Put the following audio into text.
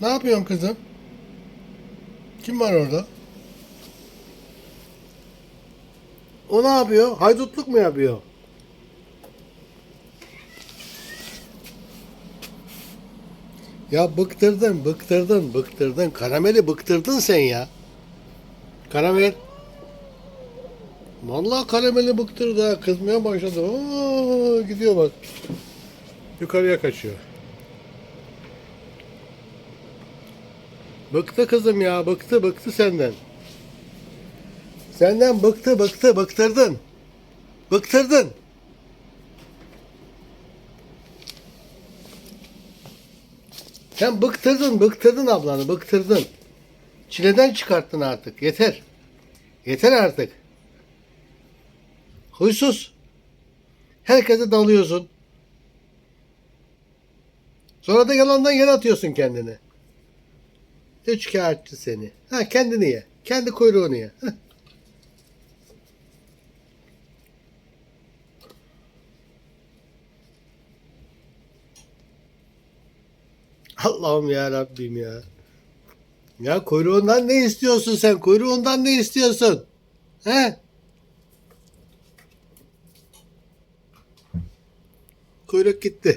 Ne yapıyorsun kızım? Kim var orada? O ne yapıyor? Haydutluk mu yapıyor? Ya bıktırdın, bıktırdın, bıktırdın. Karameli bıktırdın sen ya. Karamel. Vallahi karameli bıktırdı. Kızmaya başladı. Oo, gidiyor bak. Yukarıya kaçıyor. Bıktı kızım ya. Bıktı, bıktı senden. Senden bıktı, bıktı, bıktırdın. Bıktırdın. Sen bıktırdın, bıktırdın ablanı, bıktırdın. Çileden çıkarttın artık. Yeter. Yeter artık. Huysuz. Herkese dalıyorsun. Sonra da yalandan yere atıyorsun kendini. Üç kağıtçı seni. Ha kendini ye. Kendi kuyruğunu ye. Allah'ım ya Rabbim ya. Ya kuyruğundan ne istiyorsun sen? Kuyruğundan ne istiyorsun? He? Kuyruk gitti.